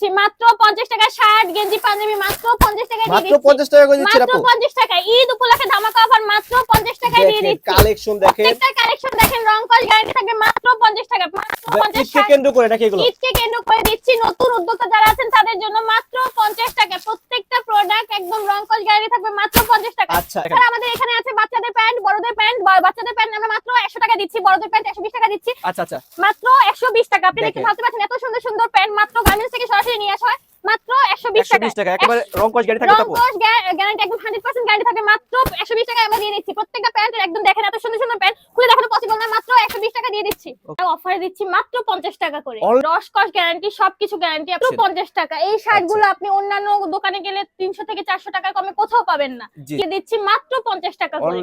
দিচ্ছি। মাত্র পঞ্চাশ টাকা শার্ট গেঞ্জি পাঞ্জাবি মাত্র পঞ্চাশ টাকা দিয়ে মাত্র দিচ্ছি। পঞ্চাশ টাকা করে দিচ্ছি মাত্র আপু। পঞ্চাশ টাকা ঈদ উপলক্ষে ধামাকা অফার মাত্র পঞ্চাশ টাকায় দিয়ে দিচ্ছি। কালেকশন দেখেন। প্রত্যেকটা কালেকশন দেখেন রং কল গ্যারান্টি থাকবে মাত্র পঞ্চাশ টাকা মাত্র পঞ্চাশ ঈদকে কেন্দ্র করে নাকি এগুলো? ঈদকে কেন্দ্র করে দিচ্ছি। নতুন উদ্যোক্তা যারা আছেন তাদের জন্য মাত্র পঞ্চাশ টাকা। প্রত্যেকটা প্রোডাক্ট একদম রং কস গ্যারান্টি থাকবে মাত্র পঞ্চাশ টাকা। আচ্ছা আর আমাদের এখানে আছে বাচ্চাদের প্যান্ট বড়দের প্যান্ট বাচ্চাদের প্যান্ট আমরা মাত্র একশো টাকা দিচ্ছি বড়দের প্যান্ট একশো বিশ টাকা দিচ্ছি। আচ্ছা আচ্ছা। মাত্র একশো বিশ টাকা। আপনি দেখতে। ভাবতে পারছেন এত সুন্দর সুন্দর প্যান্ট মাত্র গার্মেন্টস থেকে সরাসরি নিয়ে আসা হয় মাত্র একশো বিশ একশো টাকা বিশ টাকা। একেবারে রং কস গাড়ি থাকবে গ্যারান্টি একদম হান্ড্রেড পার্সেন্ট গ্যারান্টি থাকে মাত্র একশো বিশ টাকা আমরা দিয়ে দিচ্ছি। প্রত্যেকটা প্যান্টের একদম দেখেন এত সুন্দর সুন্দর প্যান্ট খুলে দেখানো পসিবল না মাত্র একশো বিশ টাকা দিয়ে দিচ্ছি। অফার দিচ্ছি মাত্র পঞ্চাশ টাকা করে। রস রসকস গ্যারান্টি সবকিছু গ্যারান্টি আচ্ছা। পঞ্চাশ টাকা। এই শার্টগুলো আপনি অন্যান্য দোকানে গেলে তিনশো থেকে চারশো টাকা কমে কোথাও পাবেন না। দিয়ে দিচ্ছি মাত্র পঞ্চাশ টাকা করে।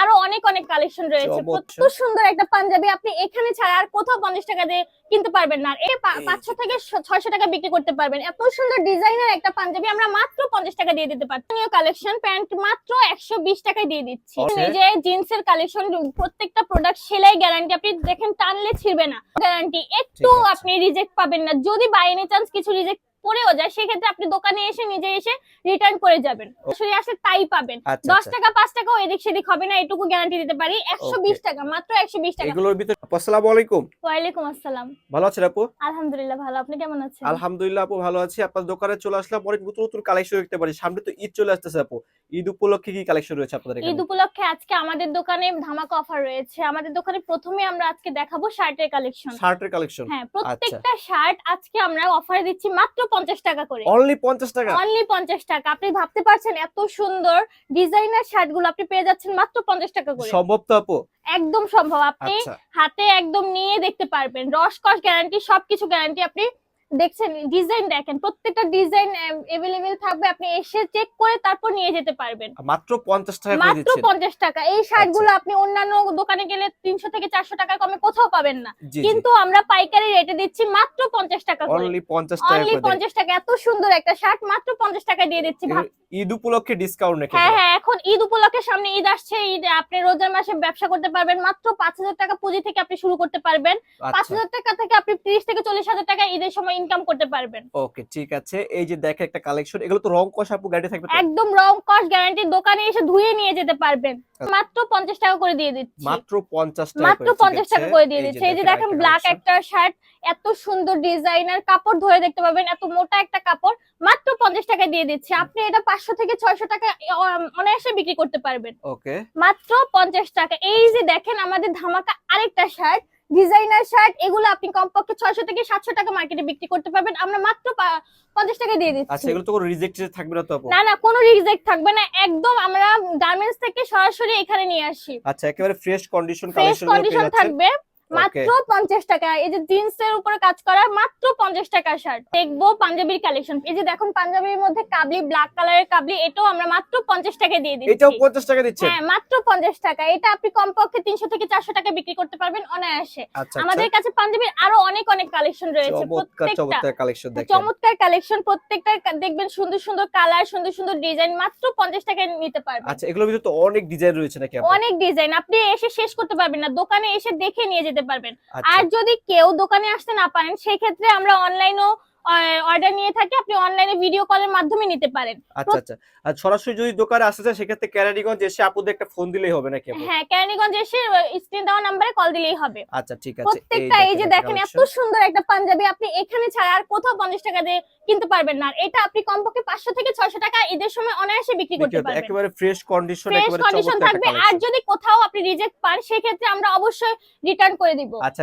আরও অনেক অনেক কালেকশন রয়েছে। কত সুন্দর একটা পাঞ্জাবি আপনি এখানে ছাড়া আর কোথাও পঞ্চাশ টাকা দিয়ে কিনতে পারবেন না। এই পাঁচশো থেকে ছয়শো টাকা বিক্রি করতে পারবেন। এত সুন্দর ডিজাইনের একটা পাঞ্জাবি আমরা মাত্র পঞ্চাশ টাকা দিয়ে দিতে পারছি। কালেকশন প্যান্ট মাত্র একশো বিশ টাকায় দিয়ে দিচ্ছি। নিজে জিন্সের কালেকশন প্রত্যেকটা প্রোডাক্ট সেলাই গ্যারান্টি আপনি দেখেন টানলে ছিড়বে না। গ্যারান্টি একটু আপনি রিজেক্ট পাবেন না। যদি বাই এনি চান্স কিছু রিজেক্ট পড়েও যায় সেক্ষেত্রে আপনি দোকানে এসে নিজে এসে রিটার্ন করে যাবেন। সরাসরি আসলে তাই পাবেন। আচ্ছা দশ আচ্ছা। টাকা পাঁচ টাকাও এদিক সেদিক হবে না এটুকু গ্যারান্টি দিতে পারি। একশো বিশ টাকা মাত্র একশো বিশ টাকা। এগুলোর ভিতরে আসসালামু আলাইকুম। ওয়ালাইকুম আসসালাম। ভালো আছেন আপু? আলহামদুলিল্লাহ ভালো। আপনি কেমন আছেন? আলহামদুলিল্লাহ আপু ভালো আছি। আপনার দোকানে চলে আসলাম অনেক নতুন নতুন কালেকশন দেখতে পারি। সামনে তো ঈদ চলে আসতেছে আপু। ঈদ উপলক্ষে কি কালেকশন রয়েছে আপনাদের ঈদ উপলক্ষে আজকে আমাদের দোকানে ধামাকা অফার রয়েছে। আমাদের দোকানে প্রথমে আমরা আজকে দেখাবো শার্টের কালেকশন শার্টের কালেকশন হ্যাঁ প্রত্যেকটা শার্ট আজকে আমরা অফার দিচ্ছি মাত্র পঞ্চাশ টাকা করে। অনলি পঞ্চাশ টাকা? অনলি পঞ্চাশ টাকা। আপনি ভাবতে পারছেন এত সুন্দর ডিজাইনার শার্টগুলো আপনি পেয়ে যাচ্ছেন মাত্র পঞ্চাশ টাকা করে। সম্ভব তো আপু? একদম সম্ভব। আপনি আচ্ছা। হাতে একদম নিয়ে দেখতে পারবেন। রসকস গ্যারান্টি সবকিছু গ্যারান্টি আপনি দেখছেন ডিজাইন দেখেন প্রত্যেকটা ডিজাইন এভেলেবেল থাকবে আপনি এসে চেক করে তারপর নিয়ে যেতে পারবেন। মাত্র পঞ্চাশ টাকা করে মাত্র দিচ্ছেন। পঞ্চাশ টাকা। এই শার্টগুলো আপনি অন্যান্য দোকানে গেলে তিনশো থেকে চারশো টাকা কমে কোথাও পাবেন না। কিন্তু আমরা পাইকারি রেটে দিচ্ছি মাত্র পঞ্চাশ টাকা করে। অনলি পঞ্চাশ টাকা অনলি করে দেন। পঞ্চাশ টাকা। এত সুন্দর একটা শার্ট মাত্র পঞ্চাশ টাকা দিয়ে দিচ্ছি। ঈদ উপলক্ষে ডিসকাউন্ট রেখে হ্যাঁ হ্যাঁ এখন ঈদ উপলক্ষে সামনে ঈদ আসছে ঈদ আপনি রোজার মাসে ব্যবসা করতে পারবেন। মাত্র পাঁচ হাজার টাকা পুঁজি থেকে আপনি শুরু করতে পারবেন। পাঁচ আচ্ছা হাজার টাকা থেকে আপনি তিরিশ থেকে চল্লিশ হাজার টাকা ঈদের সময় ইনকাম করতে পারবেন। ওকে ঠিক আছে। এই যে দেখে একটা কালেকশন এগুলো তো রং কষ আপু গাড়ি থাকবে একদম রং কস্ট গ্যারান্টি দোকানে এসে ধুয়ে নিয়ে যেতে পারবেন। আচ্ছা। মাত্র পঞ্চাশ টাকা করে দিয়ে দিচ্ছি। মাত্র পঞ্চাশ টাকা মাত্র করে, ঠিক পঞ্চাশ টাকা করে দিয়ে দিচ্ছে। এই যে দেখেন ব্ল্যাক একটা শার্ট এত সুন্দর ডিজাইনার কাপড় ধরে দেখতে পাবেন এত মোটা একটা কাপড় মাত্র পঞ্চাশ টাকা দিয়ে দিচ্ছে। আপনি এটা পাঁচশো থেকে ছয়শো টাকা আহ, অনায়াসে বিক্রি করতে পারবেন। ওকে। মাত্র পঞ্চাশ টাকা। এই যে দেখেন আমাদের ধামাকা আরেকটা শার্ট ডিজাইনার শার্ট এগুলো আপনি কমপক্ষে ছয়শো থেকে সাতশো টাকা মার্কেটে বিক্রি করতে পারবেন। আমরা মাত্র পা- পঞ্চাশ টাকা দিয়ে আচ্ছা দিচ্ছি এগুলো তো কোনো রিজেক্ট থাকবে না তো আপু? না না কোনো রিজেক্ট থাকবে না। একদম আমরা গার্মেন্টস থেকে সরাসরি এখানে নিয়ে আসি। আচ্ছা একেবারে fresh condition fresh collection condition থাকবে। মাত্র পঞ্চাশ টাকা। এই যে জিন্স এর উপরে কাজ করা মাত্র পঞ্চাশ টাকা শার্ট দেখব পাঞ্জাবির কালেকশন এই যে দেখুন পাঞ্জাবির মধ্যে কাবলি ব্ল্যাক কালারের কাবলি এটাও আমরা মাত্র পঞ্চাশ টাকা দিয়ে দিচ্ছি। এটাও পঞ্চাশ টাকা দিচ্ছেন হ্যাঁ মাত্র পঞ্চাশ টাকা। এটা আপনি কমপক্ষে তিনশো থেকে চারশো টাকা বিক্রি করতে পারবেন অনায়াসে। আচ্ছা আমাদের কাছে পাঞ্জাবির আরও অনেক অনেক কালেকশন আচ্ছা রয়েছে। চমৎকার প্রত্যেকটা কালেকশন চমৎকার কালেকশন প্রত্যেকটা দেখবেন সুন্দর সুন্দর কালার সুন্দর সুন্দর ডিজাইন মাত্র পঞ্চাশ টাকায় নিতে পারবেন। আচ্ছা এগুলোর ভিতরে তো অনেক ডিজাইন রয়েছে নাকি অনেক ডিজাইন আপনি এসে শেষ করতে পারবেন না। দোকানে এসে দেখে নিয়ে যেতে পারবেন। আচ্ছা। আর যদি কেউ দোকানে আসতে না পারেন সেই ক্ষেত্রে আমরা অনলাইনও অর্ডার নিয়ে থাকি আপনি অনলাইনে ভিডিও কলের মাধ্যমে নিতে পারেন। আচ্ছা আচ্ছা। আর সরাসরি যদি দোকানে আসতে চান সেক্ষেত্রে ক্যারানিগঞ্জ এসে আপুদের একটা ফোন দিলেই হবে নাকি হ্যাঁ কেরানীগঞ্জ এসে স্ক্রিন দেওয়া নাম্বারে কল দিলেই হবে। আচ্ছা ঠিক আছে। প্রত্যেকটা এই যে দেখেন এত সুন্দর একটা পাঞ্জাবি আপনি এখানে ছাড়া আর কোথাও পঞ্চাশ টাকা দিয়ে কিনতে পারবেন না। এটা আপনি কমপক্ষে পাঁচশো থেকে ছয়শো টাকা ঈদের সময় অনায়াসে বিক্রি করতে পারবেন। একেবারে ফ্রেশ কন্ডিশন ফ্রেশ একেবারে কন্ডিশন থাকবে। আর যদি কোথাও আপনি রিজেক্ট পান সেক্ষেত্রে আমরা অবশ্যই রিটার্ন করে দিব। আচ্ছা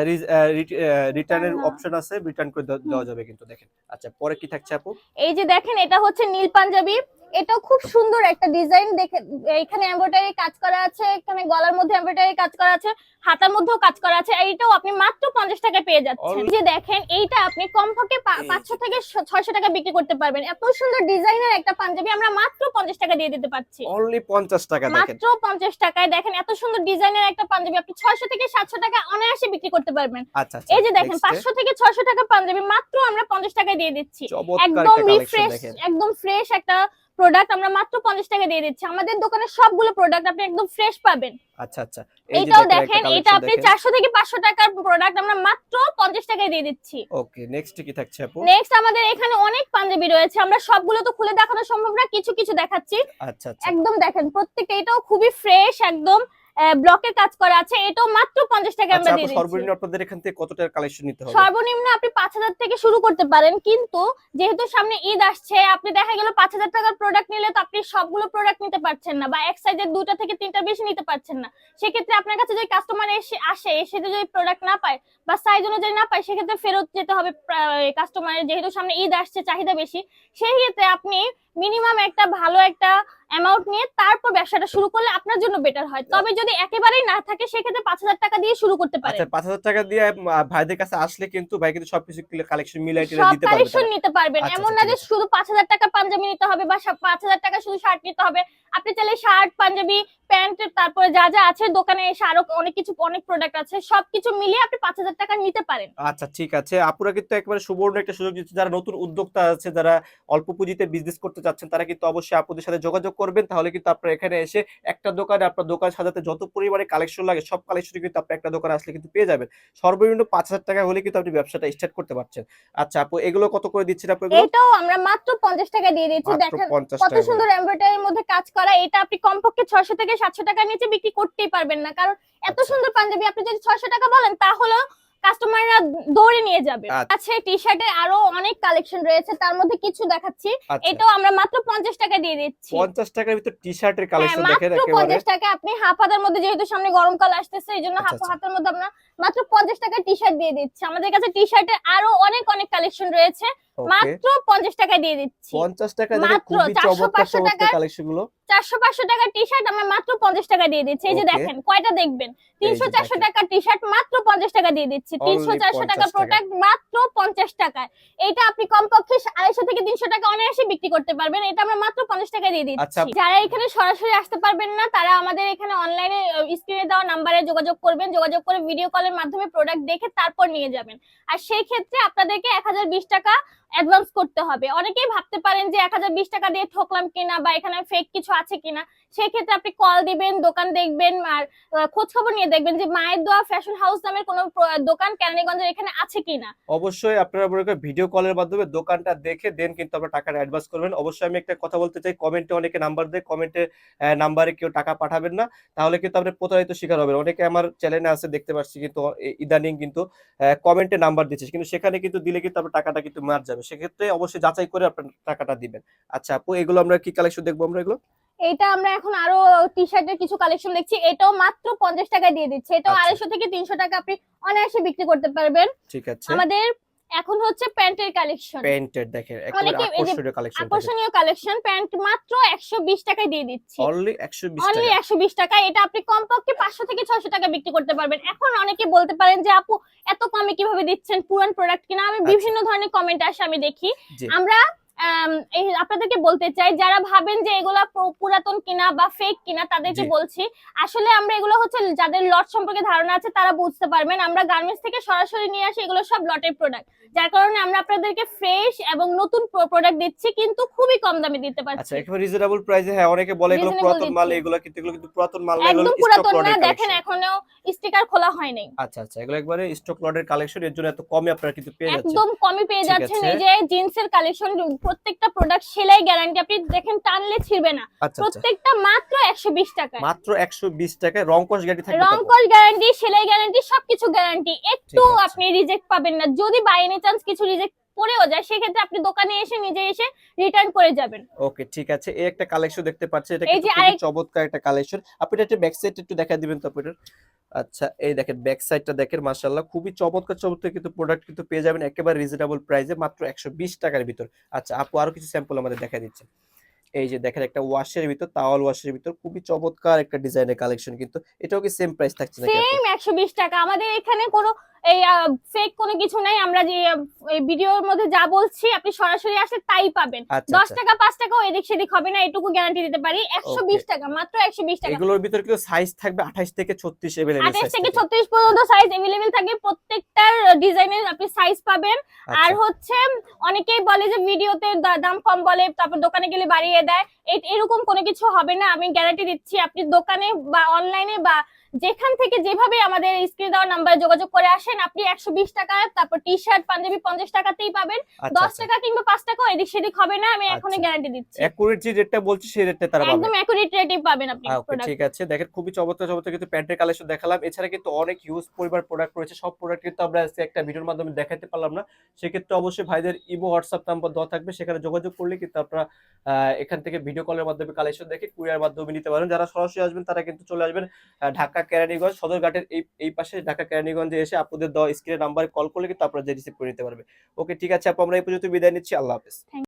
রিটার্নের হ্যাঁ। অপশন আছে রিটার্ন করে দেওয়া যাবে কিন্তু দেখেন। আচ্ছা পরে কি থাকছে আপু? এই যে দেখেন এটা হচ্ছে নীল পাঞ্জাবি। এটাও খুব সুন্দর একটা ডিজাইন। দেখে এখানে এমব্রয়ডারি কাজ করা আছে এখানে গলার মধ্যে এমব্রয়ডারি কাজ করা আছে হাতার মধ্যেও কাজ করা আছে এইটাও আপনি মাত্র পঞ্চাশ টাকায় পেয়ে যাচ্ছেন। যে দেখেন এইটা আপনি কমপক্ষে পা- এই পাঁচশো থেকে ছয়শো টাকা বিক্রি করতে পারবেন। এত সুন্দর ডিজাইনের একটা পাঞ্জাবি আমরা মাত্র পঞ্চাশ টাকা দিয়ে দিতে পারছি। অনলি পঞ্চাশ টাকা দেখেন। মাত্র পঞ্চাশ টাকায়। দেখেন এত সুন্দর ডিজাইনের একটা পাঞ্জাবি। আপনি ছয়শো থেকে সাতশো টাকা অনায়াসে বিক্রি করতে পারবেন। আচ্ছা আচ্ছা এই যে দেখেন next এ। পাঁচশো থেকে ছয়শো টাকা পাঞ্জাবি মাত্র আমরা পঞ্চাশ টাকায় দিয়ে দিচ্ছি। একদম রিফ্রেশ একদম ফ্রেশ একটা প্রোডাক্ট আমরা মাত্র পঞ্চাশ টাকা দিয়ে দিচ্ছি। আমাদের দোকানের সবগুলো প্রোডাক্ট আপনি একদম ফ্রেশ পাবেন। আচ্ছা আচ্ছা। এই যে এটাও দেখেন এটা আপনি দেখেন। চারশো থেকে পাঁচশো টাকার প্রোডাক্ট আমরা মাত্র পঞ্চাশ টাকায় দিয়ে দিচ্ছি। ওকে নেক্সট কি থাকছে আপু? নেক্সট আমাদের এখানে অনেক পাঞ্জাবি রয়েছে। আমরা সবগুলো তো খুলে দেখানো সম্ভব না কিছু কিছু দেখাচ্ছি। আচ্ছা আচ্ছা। একদম দেখেন প্রত্যেকটা এটাও খুবই ফ্রেশ একদম ব্লকের কাজ করা আছে এটাও মাত্র পঞ্চাশ টাকা আচ্ছা আমরা দিয়ে দিচ্ছি। সর্বনিম্ন আপনাদের এখান থেকে কত টাকার কালেকশন নিতে হবে? সর্বনিম্ন আপনি পাঁচ হাজার থেকে শুরু করতে পারেন কিন্তু যেহেতু সামনে ঈদ আসছে আপনি দেখা গেল পাঁচ হাজার টাকার প্রোডাক্ট নিলে তো আপনি সবগুলো প্রোডাক্ট নিতে পারছেন না বা এক সাইজের দুটা থেকে তিনটা বেশি নিতে পারছেন না। সেক্ষেত্রে আপনার কাছে যদি কাস্টমার এসে আসে এসে যদি প্রোডাক্ট না পায় বা সাইজ অনুযায়ী না পায় সেক্ষেত্রে ফেরত যেতে হবে কাস্টমারের যেহেতু সামনে ঈদ আসছে চাহিদা বেশি সেই ক্ষেত্রে আপনি মিনিমাম একটা ভালো একটা অ্যামাউন্ট নিয়ে তারপর ব্যবসাটা শুরু করলে আপনার জন্য বেটার হয়। তবে যদি একেবারেই না থাকে সেক্ষেত্রে পাঁচ হাজার টাকা দিয়ে শুরু করতে পারেন। আচ্ছা পাঁচ হাজার টাকা দিয়ে ভাইদের কাছে আসলে কিন্তু ভাই কিন্তু সবকিছু কালেকশন মিলাই টিলাই সব দিতে পারবে কালেকশন নিতে পারবেন। আচ্ছা, এমন আচ্ছা, না যে শুধু পাঁচ হাজার টাকা পাঞ্জাবি নিতে হবে বা পাঁচ হাজার টাকা শুধু শার্ট নিতে হবে। আপনি চাইলে শার্ট পাঞ্জাবি প্যান্ট তারপরে যা যা আছে দোকানে এসে আরও অনেক কিছু অনেক প্রোডাক্ট আছে। সবকিছু মিলিয়ে আপনি পাঁচ হাজার টাকা নিতে পারেন। আচ্ছা ঠিক আছে। আপুরা কিন্তু একেবারে সুবর্ণ একটা সুযোগ দিচ্ছে। যারা নতুন উদ্যোক্তা আছে যারা অল্প পুঁজিতে বিজনেস করতে চাচ্ছেন তারা কিন্তু অবশ্যই আপুদের সাথে যোগাযোগ করবেন। তাহলে কিন্তু আপনারা এখানে এসে একটা দোকানে আপনার দোকান সাজাতে যত পরিমাণে কালেকশন লাগে সব কালেকশন কিন্তু আপনি একটা দোকানে আসলে কিন্তু পেয়ে যাবেন। সর্বনিম্ন পাঁচ হাজার টাকা হলে কিন্তু আপনি ব্যবসাটা স্টার্ট করতে পারছেন। আচ্ছা আপু এগুলো কত করে দিচ্ছেন আপু এটাও আমরা মাত্র পঞ্চাশ টাকা দিয়ে দিচ্ছি দেখেন কত সুন্দর এমব্রয়ডারির মধ্যে কাজ করা। এটা আপনি কমপক্ষে ছয়শো থেকে সাতশো টাকা নিচে বিক্রি করতেই পারবেন না। কারণ এত আচ্ছা। সুন্দর পাঞ্জাবি আপনি যদি ছয়শো টাকা বলেন তাহলে কাস্টমাররা দৌড়ে নিয়ে যাবে। আচ্ছা। টি শার্টের আরও অনেক কালেকশন রয়েছে তার মধ্যে কিছু দেখাচ্ছি। আচ্ছা। এটাও আমরা মাত্র পঞ্চাশ টাকা দিয়ে দিচ্ছি। পঞ্চাশ টাকার ভিতর টি শার্টের কালেকশন মাত্র পঞ্চাশ টাকা। আপনি হাফ হাতার মধ্যে যেহেতু সামনে গরমকাল আসতেছে এই জন্য আচ্ছা, হাফ হাতের মধ্যে আমরা মাত্র পঞ্চাশ টাকা টি শার্ট দিয়ে দিচ্ছি। আমাদের কাছে টি শার্টের আরও অনেক অনেক কালেকশন রয়েছে। মাত্র পঞ্চাশ টাকা দিয়ে দিচ্ছি। পঞ্চাশ টাকা দেখেন মাত্র খুবই 400 চমৎকার চমৎকার কালেকশনগুলো। চারশো পাঁচশো টাকার টি শার্ট আমরা মাত্র পঞ্চাশ টাকা দিয়ে দিচ্ছি। এই যে দেখেন কয়টা দেখবেন? তিনশো চারশো দেখেন। টাকার টি শার্ট মাত্র পঞ্চাশ টাকা দিয়ে দিচ্ছি। তিনশো চারশো টাকা। প্রোডাক্ট মাত্র পঞ্চাশ টাকায়। এটা আপনি কমপক্ষে আড়াইশো থেকে তিনশো টাকা অনায়াসে বিক্রি করতে পারবেন। এটা আমরা মাত্র পঞ্চাশ টাকা দিয়ে আচ্ছা। দিচ্ছি যারা এখানে সরাসরি আসতে পারবেন না তারা আমাদের এখানে অনলাইনে স্ক্রিনে দেওয়া নাম্বারে যোগাযোগ করবেন। যোগাযোগ করে ভিডিও কলের মাধ্যমে প্রোডাক্ট দেখে তারপর নিয়ে যাবেন। আর সেই ক্ষেত্রে আপনাদেরকে এক হাজার বিশ টাকা অ্যাডভান্স করতে হবে। অনেকেই ভাবতে পারেন যে এক হাজার বিশ টাকা দিয়ে ঠকলাম কিনা বা এখানে ফেক কিছু আছে কিনা। সেই ক্ষেত্রে আপনি কল দিবেন, দোকান দেখবেন আর খোঁজ খবর নিয়ে দেখবেন যে মায়ের দোয়া ফ্যাশন হাউস নামের কোনো দোকান কেরানীগঞ্জের এখানে আছে কিনা। অবশ্যই আপনারা ভিডিও কলের মাধ্যমে দোকানটা দেখে দেন কিন্তু আপনারা টাকাটা অ্যাডভান্স করবেন। অবশ্যই আমি একটা কথা বলতে চাই কমেন্টে অনেকে নাম্বার দেয় কমেন্টে নাম্বারে কেউ টাকা পাঠাবেন না। তাহলে কিন্তু আপনি প্রতারিত শিকার হবেন। অনেকে আমার চ্যানেলে আছে, দেখতে পাচ্ছি কিন্তু ইদানিং কিন্তু কমেন্টে নাম্বার দিচ্ছে। কিন্তু সেখানে কিন্তু দিলে কিন্তু আপনার টাকাটা কিন্তু মার যাবে। সেক্ষেত্রে অবশ্যই যাচাই করে আপনার টাকাটা দিবেন। আচ্ছা আপু এগুলো আমরা কি কালেকশন দেখব আমরা এগুলো? এটা আমরা এখন আরও টি শার্টের কিছু কালেকশন দেখছি। এটাও মাত্র পঞ্চাশ টাকা দিয়ে দিচ্ছে। এটাও আচ্ছা। আড়াইশো থেকে তিনশো টাকা আপনি অনায়াসে বিক্রি করতে পারবেন। ঠিক আছে। আমাদের এখন হচ্ছে প্যান্টের কালেকশন প্যান্টের দেখেন আকর্ষণীয় কালেকশন আকর্ষণীয় কালেকশন প্যান্ট মাত্র একশো বিশ টাকায় দিয়ে দিচ্ছি। অনলি একশো বিশ অনলি টাকা। একশো বিশ টাকা এটা আপনি কমপক্ষে পাঁচশো থেকে ছয়শো টাকা বিক্রি করতে পারবেন। এখন অনেকে বলতে পারেন যে আপু এত কমে কীভাবে দিচ্ছেন? পুরান প্রোডাক্ট কিনা? আমি আচ্ছা। বিভিন্ন ধরনের কমেন্ট আসে আমি দেখি। আমরা আপনাদেরকে বলতে চাই যারা ভাবেন যে এগুলা পুরাতন কিনা বা ফেক কিনা তাদেরকে বলছি আসলে আমরা এগুলো হচ্ছে যাদের লট সম্পর্কে ধারণা আছে তারা বুঝতে পারবেন। আমরা গার্মেন্টস থেকে সরাসরি নিয়ে আসি এগুলো সব লটের প্রোডাক্ট যার কারণে আমরা আপনাদেরকে ফ্রেশ এবং নতুন প্রোডাক্ট দিচ্ছি কিন্তু খুবই কম দামে দিতে আচ্ছা পারছি একেবারে রিজনেবল প্রাইসে হ্যাঁ অনেকে বলে এগুলো পুরাতন মাল এগুলো কিন্তু এগুলো কিন্তু পুরাতন মাল না একদম পুরাতন না দেখেন এখনও স্টিকার খোলা হয় নাই। আচ্ছা আচ্ছা এগুলো একবারে স্টক লটের কালেকশন এর জন্য এত কমে আপনারা কিন্তু পেয়ে যাচ্ছেন। একদম কমে পেয়ে যাচ্ছেন এই যে জিন্সের কালেকশন প্রত্যেকটা প্রোডাক্ট সেলাই গ্যারান্টি আপনি দেখেন টানলে ছিড়বে না। আচ্ছা আচ্ছা। প্রত্যেকটা মাত্র একশো বিশ টাকা টাকায়। মাত্র একশো বিশ টাকায় রং কস গাড়ি থাকবে রং কস গ্যারান্টি সেলাই গ্যারান্টি সবকিছু গ্যারান্টি একটু আপনি রিজেক্ট পাবেন না। যদি বাই এনি চান্স কিছু রিজেক্ট পড়েও যায় সেক্ষেত্রে আপনি দোকানে এসে নিজে এসে রিটার্ন করে যাবেন। ওকে ঠিক আছে। এই একটা কালেকশন দেখতে পাচ্ছি এটা কিন্তু আরেক- চমৎকার একটা কালেকশন আপনি এটা ব্যাক সাইড একটু দেখা দিবেন তো আপনার আচ্ছা এই দেখেন ব্যাক সাইডটা দেখেন মাশাআল্লাহ। খুবই চমৎকার চমৎকার কিন্তু প্রোডাক্ট কিন্তু পেয়ে যাবেন একেবারে রিজনেবল প্রাইসে মাত্র একশো বিশ টাকার ভিতর। আচ্ছা আপু আরও কিছু স্যাম্পল আমাদের দেখা দিচ্ছে। এই যে দেখেন একটা ওয়াশের ভিতর তাওয়াল ওয়াশের ভিতর খুবই চমৎকার একটা ডিজাইনের কালেকশন কিন্তু। এটাও কি সেম প্রাইস থাকছে নাকি? সেম একশো বিশ টাকা। আমাদের এখানে কোনো এই ফেক কোনো কিছু নাই আমরা যে এই ভিডিওর মধ্যে যা বলছি আপনি সরাসরি আসলে তাই পাবেন। আচ্ছা দশ আচ্ছা টাকা পাঁচ টাকাও এদিক সেদিক হবে না এটুকু গ্যারান্টি দিতে পারি। একশো বিশ টাকা মাত্র একশো বিশ টাকা। এগুলোর ভিতরে কিন্তু সাইজ থাকবে আঠাশ থেকে ছত্রিশ আঠাশ থেকে ছত্রিশ পর্যন্ত সাইজ এভেলেবেল থাকে। প্রত্যেকটার ডিজাইনের আপনি সাইজ পাবেন। আচ্ছা। আর হচ্ছে অনেকেই বলে যে ভিডিওতে দাম কম বলে তারপর দোকানে গেলে বাড়িয়ে দেয়। এরকম কোনো কিছু হবে না আমি গ্যারান্টি দিচ্ছি। আপনি দোকানে বা অনলাইনে বা যেখান থেকে যেভাবে আমাদের স্ক্রিন দেওয়ার নাম্বারে যোগাযোগ করে আসেন আপনি একশো বিশ টাকা তারপর টি শার্ট পাঞ্জাবি পঞ্চাশ টাকাতেই পাবেন। আচ্ছা দশ আচ্ছা। টাকা কিংবা পাঁচ টাকা এদিক সেদিক হবে না আমি এখনই আচ্ছা। গ্যারান্টি দিচ্ছি। অ্যাকুরেট যে রেটটা বলছি সেই রেটটা তারা পাবে একদম অ্যাকুরেট রেটেই পাবেন আপনি ঠিক আছে। দেখেন খুবই চমৎকার চমৎকার কিন্তু প্যান্টের কালেকশন দেখালাম। এছাড়া কিন্তু অনেক ইউজ পরিবার প্রোডাক্ট রয়েছে। সব প্রোডাক্ট কিন্তু আমরা আজকে একটা ভিডিওর মাধ্যমে দেখাতে পারলাম না। সেক্ষেত্রে অবশ্যই ভাইদের ইমো হোয়াটসঅ্যাপ নাম্বার দেওয়া থাকবে। সেখানে যোগাযোগ করলে কিন্তু আপনারা এখান থেকে ভিডিও কলের মাধ্যমে কালেকশন দেখে কুরিয়ার মাধ্যমে নিতে পারেন। যারা সরাসরি আসবেন তারা কিন্তু চলে আসবেন ঢাকা কেরানীগঞ্জ সদরঘাটের এই এই পাশে ঢাকা কেরানীগঞ্জে এসে আপনাদের দেওয়া স্ক্রিনের নাম্বারে কল করলে কিন্তু আপনারা রিসিভ করে নিতে পারবে। ওকে ঠিক আছে আপু, আমরা এই পর্যন্ত বিদায় নিচ্ছি। আল্লাহ হাফেজ।